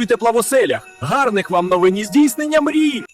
Працюйте плавоселях! Гарних вам новин і здійснення мрій!